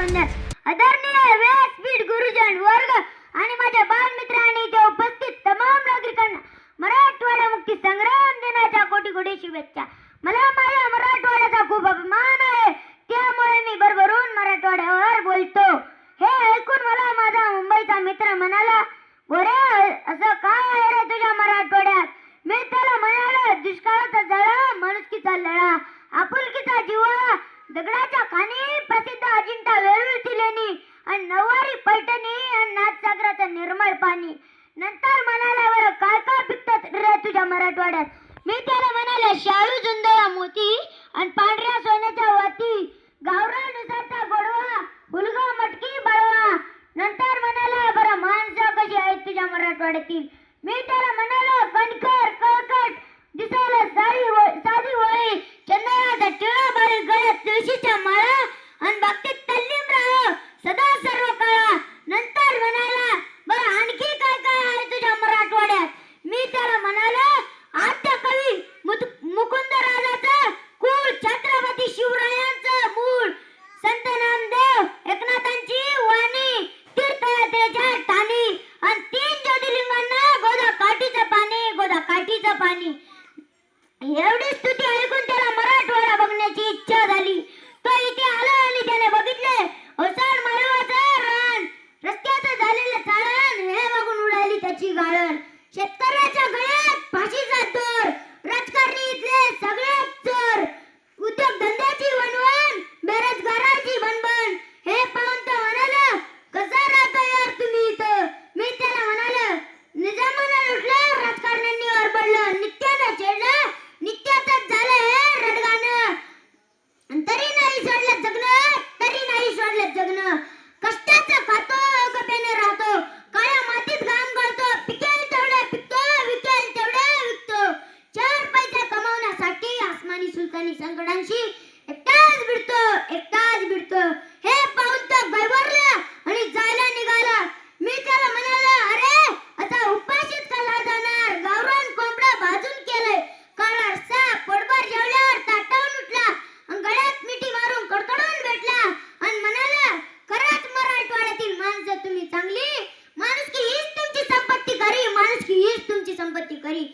त्रिवार आदरणीय व्यासपीठ गुरुजन वर्ग आणि माझ्या बालमित्र आणि इथे उपस्थित तमाम नागरिकांना मराठवाडा मुक्ती संग्राम दिनाच्या कोटी कोटी शुभेच्छा. मला माझ्या मराठवाड्याचा खूप अभिमान आहे. त्यामुळे मी भरभरून मराठवाड्यावर बोलतो. हे ऐकून मला माझा मुंबईचा मित्र म्हणाला गोरे असं काय आहे रे तुझ्या मराठवाड्यात? मी त्याला म्हणालो दुष्काळाचा जळा मनुष्कीचा लळा आपुलकीचा जिवा दगडाच्या खाणी प्रसिद्ध अजिंठा आणि नऊवारी पैठणी आणि नाथसागराचं निर्मळ पाणी. नंतर म्हणाला बरं काय काय पिकतात रे तुझ्या मराठवाड्यात? मी त्याला म्हणाले शाळू जुंदया मोती आणि पांढऱ्या सोन्याच्या वाती. गावरा उसाचा गोडवा हुलगा मटकी बळवा. नंतर म्हणाला बरं माणसं कशी आहेत तुझ्या मराठवाड्यातील? मी त्याला म्हणालो कणकर एवढी स्तुती ऐकून त्याला मराठवाडा बघण्याची इच्छा झाली. तो इथे आला आणि त्याने बघितले ओसाड माळवाचं रान रस्त्याचं झालेलं चाळण हे बघून उडाली त्याची गाळण. नाही सोडलं जगणं? तरी नाही सोडलं जगणं. कष्टाचं खातो कप्याने राहतो. काळ्या मातीत काम करतो पिकेल तेवढं पिकतो विकेल तेवढं विकतो. चार पैसा कमावण्यासाठी आसमानी सुलतानी संकटांशी કરી